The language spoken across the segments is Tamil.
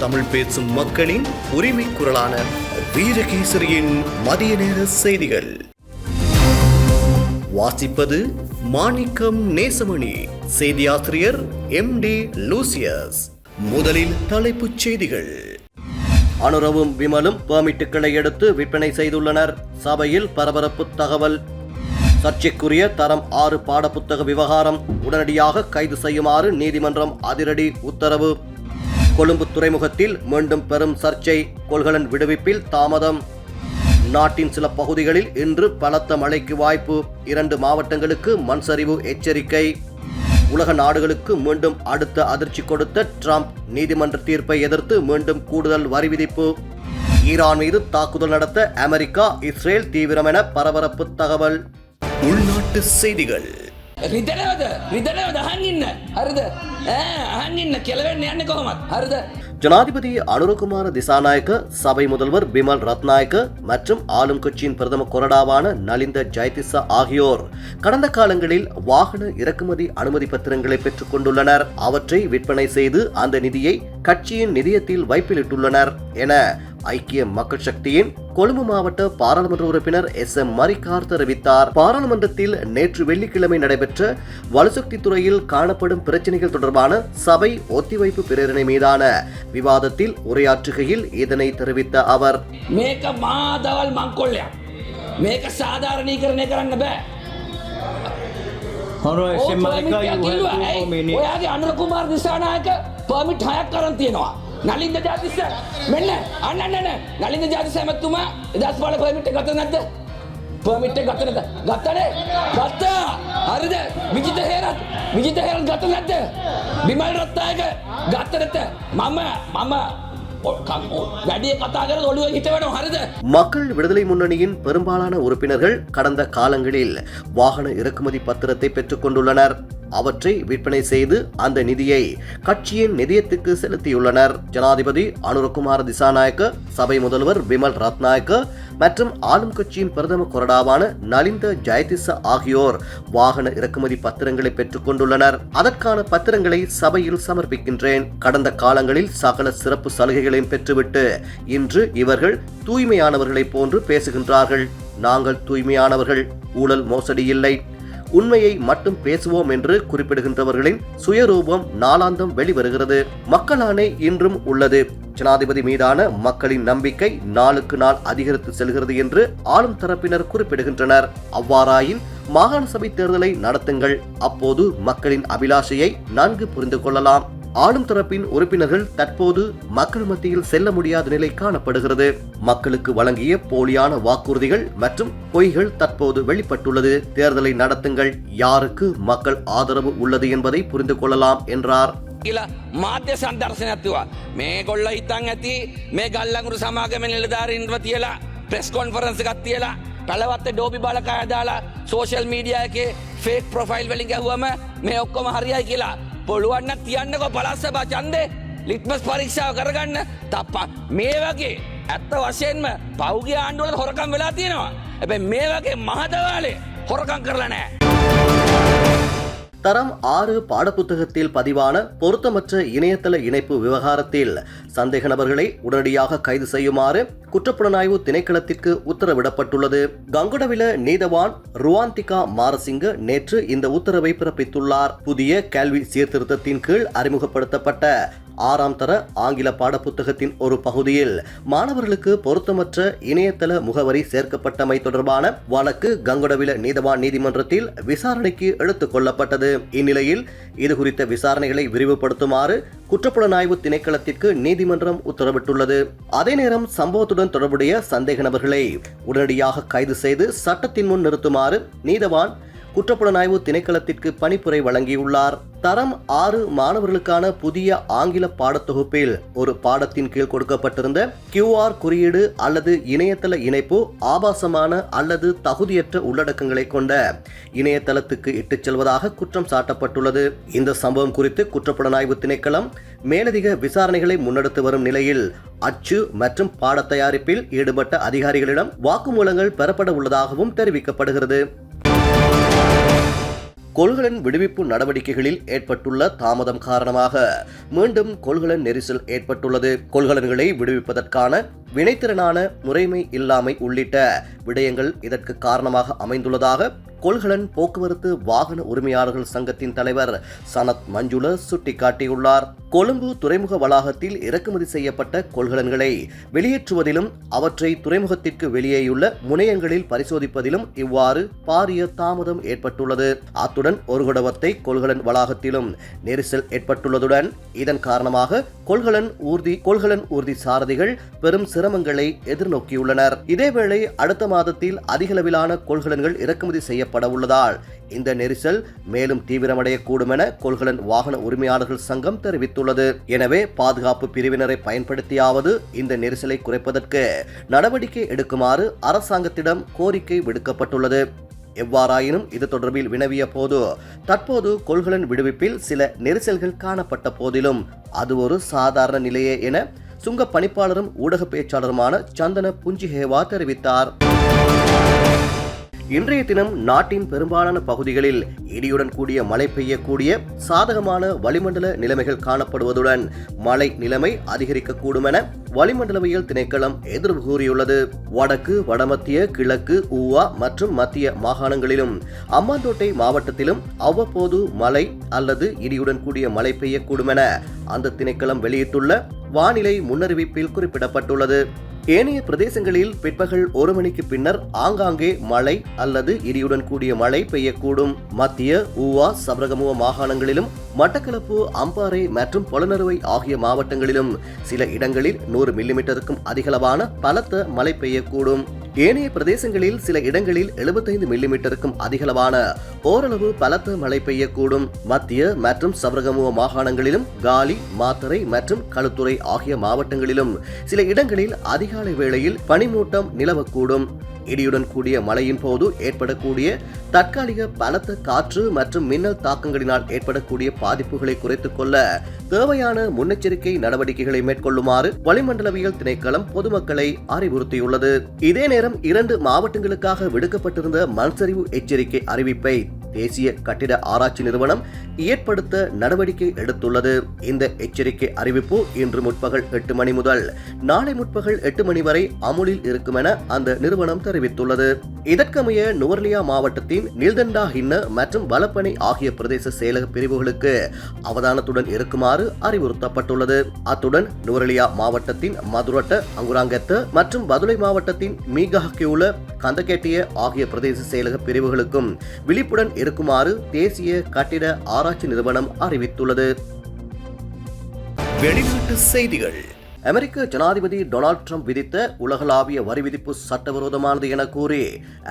தமிழ் பேசும் மக்களின் உரிமை குரலான வீரகேசரியின் மதிய நேர செய்திகள். வாசிப்பது மாணிக்கம் நேசமணி செய்தியாசிரியர் எம் டி லூசியஸ். முதலில் தலைப்புச் செய்திகள். அனுரவும் விமலும் பெர்மிட்டுகளை எடுத்து விற்பனை செய்துள்ளனர். சபையில் பரபரப்பு தகவல். சர்ச்சைக்குரிய தரம் ஆறு பாடப்புத்தக விவகாரம். உடனடியாக கைது செய்யுமாறு நீதிமன்றம் அதிரடி உத்தரவு. கொழும்பு துறைமுகத்தில் மீண்டும் பெரும் சர்ச்சை கொள்கலன் விடுவிப்பில் தாமதம். நாட்டின் சில பகுதிகளில் இன்று பலத்த மழைக்கு வாய்ப்பு. இரண்டு மாவட்டங்களுக்கு மண் சரிவு எச்சரிக்கை. உலக நாடுகளுக்கு மீண்டும் அடுத்த அதிர்ச்சி கொடுத்த ட்ரம்ப் நீதிமன்ற தீர்ப்பை எதிர்த்து மீண்டும் கூடுதல் வரி விதிப்பு. ஈரான் மீது தாக்குதல் நடத்த அமெரிக்கா இஸ்ரேல் தீவிரம் என பரபரப்பு தகவல். உள்நாட்டு செய்திகள். ರಿದನವದ ರಿದನವದ ಹಂಗಿನ್ನ ಹರಿದ ಹಂಗಿನ್ನ ಕೆಲವೇ ಅಣ್ಣ ಕೋಮತ್ ಹರಿದ ஜனாதிபதி அனுரகுமார திசாநாயக்க சபை முதல்வர் பிமல் ரத்நாயக்க மற்றும் ஆளும் கட்சியின் பிரதம கொறடாவான நலிந்த ஜெயதிசா ஆகியோர் கடந்த காலங்களில் வாகன இறக்குமதி அனுமதி பத்திரங்களை பெற்றுக் கொண்டுள்ளனர். அவற்றை விற்பனை செய்து அந்த நிதியை கட்சியின் நிதியத்தில் வைப்பிலிட்டுள்ளனர் என ஐக்கிய மக்கள் சக்தியின் கொழும்பு மாவட்ட பாராளுமன்ற உறுப்பினர் எஸ் எம் மரிகார் தெரிவித்தார் பாராளுமன்றத்தில் நேற்று வெள்ளிக்கிழமை நடைபெற்ற வலுசக்தி துறையில் காணப்படும் பிரச்சனைகள் தொடர்பான சபை ஒத்திவைப்பு பிரேரணை மீதான விவாதத்தில் உரையாற்றுகையில் இதனை தெரிவித்த அவர் මේක මාදවල් මංකොල්ලයක් මේක සාධාරණීකරණය කරන්න බෑ Honorable ඕ Shem permit Malika, එකක් you have ඉල්ලුවා. two ඇයි? more minutes. ඔයාගේ අනුර කුමාර දිසානායක පර්මිට් හයක් කරන් තියෙනවා නලින්ද ජාතිස්ස මෙන්න අන්න අන්න අන්න නලින්ද ජාතිස්ස ඇමතුමා එදස් පාල පර්මිට් එක ගත නැද්ද පර්මිට් එක ගත නැද්ද ගත්තනේ ගත්තා හරිද විජිත හේරත් විජිත හේරත් ගත නැද්ද බිමල් රත්නායක ගත්ත නැද්ද මම මම ඔ- ක- ඔ- වැඩිය කතා කරලා ඔළුව හිටවනවා හරිද மக்கள் விடுதலை முன்னணியின் பெரும்பாலான உறுப்பினர்கள் கடந்த காலங்களில் வாகன இறக்குமதி பத்திரத்தை பெற்றுக் கொண்டுள்ளனர் அவற்றை விற்பனை செய்து அந்த நிதியை கட்சியின் நிதியத்துக்கு செலுத்தியுள்ளனர். ஜனாதிபதி அனுரகுமார் திசாநாயக்க சபை முதல்வர் விமல் ரத்நாயக்க மற்றும் ஆளும் கட்சியின் பிரதம கொறடாவான நலிந்த ஜெயதிச ஆகியோர் வாகன இறக்குமதி பத்திரங்களை பெற்றுக் கொண்டுள்ளனர். அதற்கான பத்திரங்களை சபையில் சமர்ப்பிக்கின்றேன். கடந்த காலங்களில் சகல சிறப்பு சலுகைகளையும் பெற்றுவிட்டு இன்று இவர்கள் தூய்மையானவர்களைப் போன்று பேசுகின்றார்கள். நாங்கள் தூய்மையானவர்கள். ஊழல் மோசடி இல்லை. உண்மையை மட்டும் பேசுவோம் என்று குறிப்பிடுகின்றவர்களின் சுயரூபம் நாளாந்தம் வெளிவருகிறது. மக்களானே இன்றும் உள்ளது. ஜனாதிபதி மீதான மக்களின் நம்பிக்கை நாளுக்கு நாள் அதிகரித்து செல்கிறது என்று ஆளும் தரப்பினர் குறிப்பிடுகின்றனர். அவ்வாறாயின் மாகாண சபை தேர்தலை நடத்துங்கள். அப்போது மக்களின் அபிலாஷையை நன்கு புரிந்து கொள்ளலாம். ஆளும் தரப்பின் உறுப்பினர்கள் தற்போது மக்கள் மத்தியில் செல்ல முடியாத நிலை காணப்படுகிறது மக்களுக்கு வழங்கிய போலியான வாக்குறுதிகள் மற்றும் பொய்கள் தற்போது வெளிப்பட்டுள்ளது தேர்தலை நடத்துங்கள் யாருக்கு மக்கள் ஆதரவு உள்ளது என்பதை புரிந்து கொள்ளலாம் என்றார் කියලා මාධ්‍ය සන්දර්ශනයක්තුවා මේ ගොල්ල හිතන් ඇති මේ ගල්ලඟුරු සමාගම නිලධාරීන්ව තියලා ප්‍රෙස් කොන්ෆරන්ස එකක් තියලා පලවත්ත ඩෝබි බලකාය දාලා සෝෂල් මීඩිය එකේ ෆේක් ප්‍රොෆයිල් වලින් ගැහුවම මේ ඔක්කොම හරියයි කියලා පොළුවන්න තියන්නකො පලස්ස බචන්දේ ලිත්මස් පරීක්ෂාව කරගන්න තප්පා මේ වගේ ඇත්ත වශයෙන්ම පෞගේ ආණ්ඩුවල හොරකම් වෙලා තියෙනවා ඇබැ මේ වගේ මහදවාලේ හොරකම් කරලා නෑ தரம் ஆறு பாடப்புத்தகத்தில் பதிவான பொருத்தமற்ற இணையதள இணைப்பு விவகாரத்தில் சந்தேக நபர்களை உடனடியாக கைது செய்யுமாறு குற்றப்புலனாய்வு திணைக்களத்திற்கு உத்தரவிடப்பட்டுள்ளது. கங்குடவில நீதவான் ருவாந்திகா மாரசிங்க நேற்று இந்த உத்தரவை பிறப்பித்துள்ளார். புதிய கல்வி சீர்திருத்தத்தின் கீழ் அறிமுகப்படுத்தப்பட்ட ஆறாம் தர ஆங்கில பாடப்புத்தகத்தின் ஒரு பகுதியில் மாணவர்களுக்கு பொருத்தமற்ற இணையதள முகவரி சேர்க்கப்பட்டமை தொடர்பான வழக்கு கங்குடவில நீதவான் நீதிமன்றத்தில் விசாரணைக்கு எடுத்துக் கொள்ளப்பட்டது. இந்நிலையில் இது குறித்த விசாரணைகளை விரிவுபடுத்துமாறு குற்றப்புலனாய்வு திணைக்களத்திற்கு நீதிமன்றம் உத்தரவிட்டுள்ளது. அதே நேரம் சம்பவத்துடன் தொடர்புடைய சந்தேக நபர்களை உடனடியாக கைது செய்து சட்டத்தின் முன் நிறுத்துமாறு நீதவான் குற்றப்புலனாய்வு திணைக்களத்திற்கு பணிப்புரை வழங்கியுள்ளார். தரம் ஆறு மாணவர்களுக்கான புதிய ஆங்கில பாடத்தொகுப்பில் ஒரு பாடத்தின் கீழ் கொடுக்கப்பட்டிருந்த கியூஆர் குறியீடு அல்லது இணையதள இணைப்பு ஆபாசமான அல்லது தகுதியற்ற உள்ளடக்கங்களை கொண்ட இணையதளத்துக்கு இட்டுச் செல்வதாக குற்றம் சாட்டப்பட்டுள்ளது. இந்த சம்பவம் குறித்து குற்றப்புலனாய்வு திணைக்களம் மேலதிக விசாரணைகளை முன்னெடுத்து வரும் நிலையில் அச்சு மற்றும் பாட தயாரிப்பில் ஈடுபட்ட அதிகாரிகளிடம் வாக்குமூலங்கள் பெறப்பட உள்ளதாகவும் தெரிவிக்கப்படுகிறது. கொள்கலன் விடுவிப்பு நடவடிக்கைகளில் ஏற்பட்டுள்ள தாமதம் காரணமாக மீண்டும் கொள்கலன் நெரிசல் ஏற்பட்டுள்ளது. கொள்கலன்களை விடுவிப்பதற்கான வினைத்திறனான முறைமை இல்லாமை உள்ளிட்ட விடயங்கள் இதற்கு காரணமாக அமைந்துள்ளதாக கொள்கலன் போக்குவரத்து வாகன உரிமையாளர்கள் சங்கத்தின் தலைவர் சனத் மஞ்சுள சுட்டிக்காட்டியுள்ளார். கொழும்பு துறைமுக வளாகத்தில் இறக்குமதி செய்யப்பட்ட கொள்கலன்களை வெளியேற்றுவதிலும் அவற்றை துறைமுகத்திற்கு வெளியேயுள்ள முனையங்களில் பரிசோதிப்பதிலும் இவ்வாறு பாரிய தாமதம் ஏற்பட்டுள்ளது. அத்துடன் ஒரு குடவத்தை கொள்கலன் வளாகத்திலும் நெரிசல் ஏற்பட்டுள்ளதுடன் இதன் காரணமாக கொள்கலன் ஊர்தி கொள்கலன் ஊர்தி சாரதிகள் பெரும் சிரமங்களை எதிர்நோக்கியுள்ளனர். இதேவேளை அடுத்த மாதத்தில் அதிகளவிலான கொள்கலன்கள் இறக்குமதி செய்யப்பட உள்ளதால் இந்த நெரிசல் மேலும் தீவிரமடையக்கூடும் என கொள்கலன் வாகன உரிமையாளர்கள் சங்கம் தெரிவித்துள்ளது. எனவே பாதுகாப்பு பிரிவினரை பயன்படுத்தியாவது இந்த நெரிசலை குறைப்பதற்கு நடவடிக்கை எடுக்குமாறு அரசாங்கத்திடம் கோரிக்கை விடுக்கப்பட்டுள்ளது. எவ்வாறாயினும் இது தொடர்பில் வினவிய போது தற்போது கொள்கலன் விடுவிப்பில் சில நெரிசல்கள் காணப்பட்ட போதிலும் அது ஒரு சாதாரண நிலையே என சுங்க பணிப்பாளரும் ஊடக பேச்சாளருமான சந்தன புஞ்சிஹேவா தெரிவித்தார். இன்றைய தினம் நாட்டின் பெரும்பாலான பகுதிகளில் இடியுடன் கூடிய மழை பெய்யக்கூடிய சாதகமான வளிமண்டல நிலைமைகள் காணப்படுவதுடன் மழை நிலைமை அதிகரிக்கக்கூடும் என வளிமண்டலவியல் திணைக்களம் எதிர்வு கூறியுள்ளது. வடக்கு வடமத்திய கிழக்கு ஊவா மற்றும் மத்திய மாகாணங்களிலும் அம்மாந்தோட்டை மாவட்டத்திலும் அவ்வப்போது மழை அல்லது இடியுடன் கூடிய மழை பெய்யக்கூடும் என அந்த திணைக்களம் வெளியிட்டுள்ள வானிலை முன்னறிவிப்பில் குறிப்பிடப்பட்டுள்ளது. ஏனைய பிரதேசங்களில் பிற்பகல் ஒரு மணிக்கு பின்னர் ஆங்காங்கே மழை அல்லது இடியுடன் கூடிய மழை பெய்யக்கூடும். மத்திய ஊவா சபரகமுவ மாகாணங்களிலும் மட்டக்களப்பு அம்பாறை மற்றும் பொலனறுவை ஆகிய மாவட்டங்களிலும் சில இடங்களில் நூறு மில்லிமீட்டருக்கும் அதிகளவான பலத்த மழை பெய்யக்கூடும். ஏனைய பிரதேசங்களில் சில இடங்களில் 75 மில்லிமீட்டருக்கும் அதிகளவான ஓரளவு பலத்த மழை பெய்யக்கூடும். மத்திய மற்றும் சபரகமுவ மாகாணங்களிலும் காலி மாத்தறை மற்றும் களுத்துறை ஆகிய மாவட்டங்களிலும் சில இடங்களில் அதிகாலை வேளையில் பனிமூட்டம் நிலவக்கூடும். இடியுடன் கூடிய மழையின் போது ஏற்படக்கூடிய தற்காலிக பலத்த காற்று மற்றும் மின்னல் தாக்கங்களினால் ஏற்படக்கூடிய பாதிப்புகளை குறைத்துக் கொள்ள தேவையான முன்னெச்சரிக்கை நடவடிக்கைகளை மேற்கொள்ளுமாறு வளிமண்டலவியல் திணைக்களம் பொதுமக்களை அறிவுறுத்தியுள்ளது. இதே நேரம் இரண்டு மாவட்டங்களுக்காக விடுக்கப்பட்டிருந்த மண்சரிவு எச்சரிக்கை அறிவிப்பை தேசிய கட்டிட ஆராய்ச்சி நிறுவனம் ஏற்படுத்த நடவடிக்கை எடுத்துள்ளது. இந்த எச்சரிக்கை அறிவிப்பு இன்று முற்பகல் எட்டு மணி முதல் நாளை முற்பகல் எட்டு மணி வரை அமுலில் இருக்கும் என அந்த நிறுவனம் தெரிவித்துள்ளது. இதற்கமைய நுவர்லியா மாவட்டத்தின் நில்தண்டா ஹின்ன மற்றும் வலப்பனை ஆகிய பிரதேச செயலக பிரிவுகளுக்கு அவதானத்துடன் இருக்குமாறு அறிவுறுத்தப்பட்டுள்ளது. அத்துடன் நுவரலியா மாவட்டத்தின் மதுரட்ட அங்குராங்கத்த மற்றும் பதுளை மாவட்டத்தின் மீகாக்கியுள்ள கந்தகேட்டிய ஆகிய பிரதேச செயலக பிரிவுகளுக்கும் விழிப்புடன் இருக்குமாறு தேசிய கட்டிட ஆராய்ச்சி நிறுவனம் அறிவித்துள்ளது. வெளிநாட்டு செய்திகள். அமெரிக்க ஜனாதிபதி டொனால்ட் ட்ரம்ப் விதித்த உலகளாவிய வரி விதிப்பு சட்டவிரோதமானது என கூறி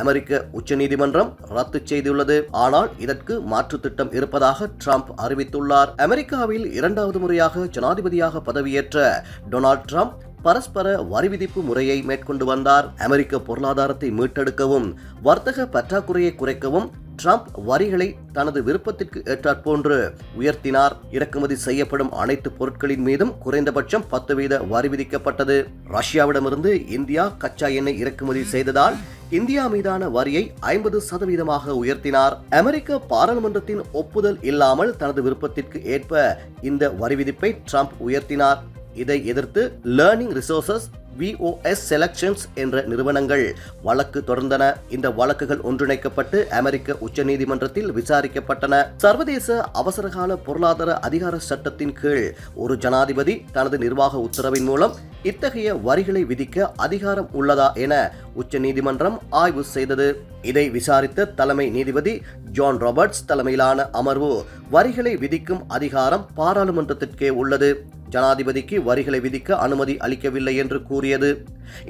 அமெரிக்க உச்சநீதிமன்றம் ரத்து செய்துள்ளது. ஆனால் இதற்கு மாற்று திட்டம் இருப்பதாக ட்ரம்ப் அறிவித்துள்ளார். அமெரிக்காவில் இரண்டாவது முறையாக ஜனாதிபதியாக பதவியேற்ற டொனால்ட் ட்ரம்ப் பரஸ்பர வரி விதிப்பு முறையை மேற்கொண்டு வந்தார். அமெரிக்க பொருளாதாரத்தை மீட்டெடுக்கவும் வர்த்தக பற்றாக்குறையை குறைக்கவும் ட்ரம்ப் வரிகளை தனது விருப்பத்திற்கு ஏற்றாற்போன்று உயர்த்தினார். இறக்குமதி செய்யப்படும் அனைத்து பொருட்களின் மீதும் குறைந்தபட்சம் பத்து வீத வரி விதிக்கப்பட்டது. ரஷ்யாவிடமிருந்து இந்தியா கச்சா எண்ணெய் இறக்குமதி செய்ததால் இந்தியா மீதான வரியை ஐம்பது சதவீதமாக உயர்த்தினார். அமெரிக்க பாராளுமன்றத்தின் ஒப்புதல் இல்லாமல் தனது விருப்பத்திற்கு ஏற்ப இந்த வரி விதிப்பை ட்ரம்ப் உயர்த்தினார். இதை எதிர்த்து லேர்னிங் ரிசோர்சஸ் விஓஎஸ் செலக்ஷன்ஸ் என்ற நிறுவனங்கள் வழக்கு தொடர்ந்தன. இந்த வழக்குகள் ஒன்றிணைக்கப்பட்டு அமெரிக்க உச்சநீதிமன்றத்தில் விசாரிக்கப்பட்டன. சர்வதேச அவசரகால பொருளாதார அதிகார சட்டத்தின் கீழ் ஒரு ஜனாதிபதி தனது நிர்வாக உத்தரவின் மூலம் இத்தகைய வரிகளை விதிக்க அதிகாரம் உள்ளதா என உச்சநீதிமன்றம் ஆய்வு செய்தது. இதை விசாரித்த தலைமை நீதிபதி ஜான் ராபர்ட்ஸ் தலைமையிலான அமர்வு வரிகளை விதிக்கும் அதிகாரம் பாராளுமன்றத்திற்கே உள்ளது. ஜனாதிபதிக்கு வரிகளை விதிக்க அனுமதி அளிக்கவில்லை என்று கூறியது.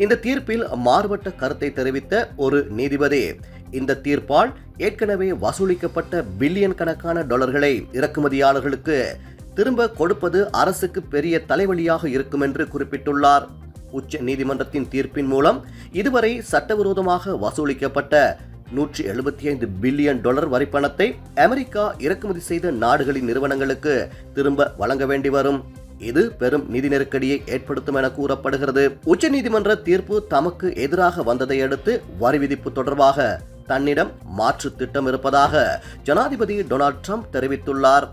இந்த தீர்ப்பில் மாறுபட்ட கருத்தை தெரிவித்த ஒரு நீதிபதி இந்த தீர்ப்பால் ஏற்கனவே வசூலிக்கப்பட்ட பில்லியன் கணக்கான டாலர்களை இறக்குமதியாளர்களுக்கு திரும்ப கொடுப்பது அரசுக்கு பெரிய தலைவலியாக இருக்கும் என்று குறிப்பிட்டுள்ளார். உச்ச நீதிமன்றத்தின் தீர்ப்பின் மூலம் இதுவரை சட்டவிரோதமாக வசூலிக்கப்பட்ட நூற்றி எழுபத்தி ஐந்து பில்லியன் டாலர் வரிப்பணத்தை அமெரிக்கா இறக்குமதி செய்த நாடுகளின் நிறுவனங்களுக்கு திரும்ப வழங்க வேண்டி வரும். இது பெரும் நிதி நெருக்கடியை ஏற்படுத்தும் என கூறப்படுகிறது. உச்சநீதிமன்ற தீர்ப்பு தமக்கு எதிராக வந்ததை அடுத்து வரி விதிப்பு தொடர்பாக தன்னிடம் மாற்று திட்டம் இருப்பதாக ஜனாதிபதி டொனால்ட் ட்ரம்ப் தெரிவித்துள்ளார்.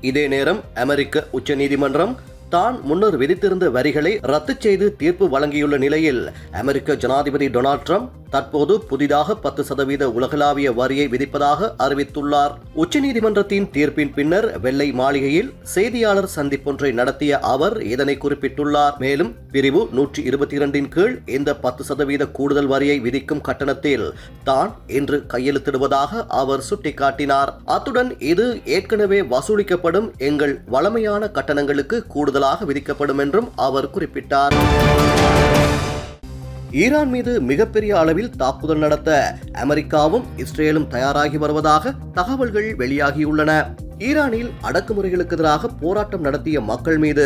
இதே நேரம் அமெரிக்க உச்சநீதிமன்றம் தான் முன்னர் விதித்திருந்த வரிகளை ரத்து செய்து தீர்ப்பு வழங்கியுள்ள நிலையில் அமெரிக்க ஜனாதிபதி டொனால்ட் ட்ரம்ப் தற்போது புதிதாக பத்து சதவீத உலகளாவிய வரியை விதிப்பதாக அறிவித்துள்ளார். உச்சநீதிமன்றத்தின் தீர்ப்பின் பின்னர் வெள்ளை மாளிகையில் செய்தியாளர் சந்திப்பொன்றை நடத்திய அவர் இதனை குறிப்பிட்டுள்ளார். மேலும் பிரிவு நூற்றி இருபத்தி இரண்டின் கீழ் இந்த பத்து சதவீத கூடுதல் வரியை விதிக்கும் கட்டணத்தில் தான் இன்று கையெழுத்திடுவதாக அவர் சுட்டிக்காட்டினார். அத்துடன் இது ஏற்கனவே வசூலிக்கப்படும் எங்கள் வளமையான கட்டணங்களுக்கு கூடுதல் கூடுதலாக விதிக்கப்படும் என்றும் அவர் குறிப்பிட்டார். ஈரான் மீது மிகப்பெரிய அளவில் தாக்குதல் நடத்த அமெரிக்காவும் இஸ்ரேலும் தயாராகி வருவதாக தகவல்கள் வெளியாகியுள்ளன. ஈரானில் அடக்குமுறைகளுக்கு எதிராக போராட்டம் நடத்திய மக்கள் மீது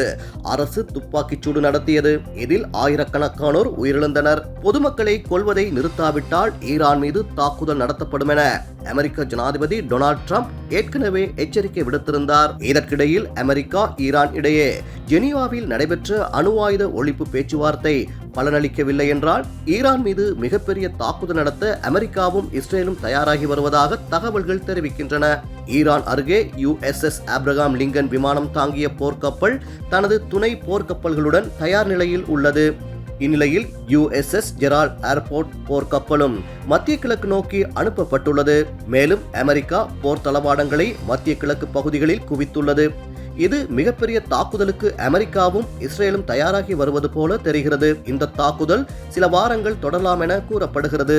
அரசு துப்பாக்கிச் சூடு நடத்தியது. இதில் ஆயிரக்கணக்கானோர் உயிரிழந்தனர். பொதுமக்களை கொல்வதை நிறுத்தாவிட்டால் ஈரான் மீது தாக்குதல் நடத்தப்படும் என அமெரிக்க ஜனாதிபதி டொனால்ட் ட்ரம்ப் ஏற்கனவே எச்சரிக்கை விடுத்திருந்தார். இதற்கிடையில் அமெரிக்கா ஈரான் இடையே ஜெனீவாவில் நடைபெற்ற அணு ஆயுத ஒழிப்பு பேச்சுவார்த்தை பலனளிக்கவில்லை என்றால் ஈரான் மீது மிகப்பெரிய தாக்குதல் நடத்த அமெரிக்காவும் இஸ்ரேலும் தயாராகி வருவதாக தகவல்கள் தெரிவிக்கின்றன. ஈரான் அருகே யுஎஸ்எஸ் ஆப்ரகாம் லிங்கன் விமானம் தாங்கிய போர்க்கப்பல் தனது துணை போர்க்கப்பல்களுடன் தயார் நிலையில் உள்ளது. இந்நிலையில் யுஎஸ்எஸ் ஜெரால் ஏர்போர்ட் போர்க்கப்பலும் மத்திய கிழக்கு நோக்கி அனுப்பப்பட்டுள்ளது. மேலும் அமெரிக்கா போர் தளவாடங்களை மத்திய கிழக்கு பகுதிகளில் குவித்துள்ளது. இது மிகப்பெரிய தாக்குதலுக்கு அமெரிக்காவும் இஸ்ரேலும் தயாராகி வருவது போல தெரிகிறது. இந்த தாக்குதல் சில வாரங்கள் தொடரலாம் என கூறப்படுகிறது.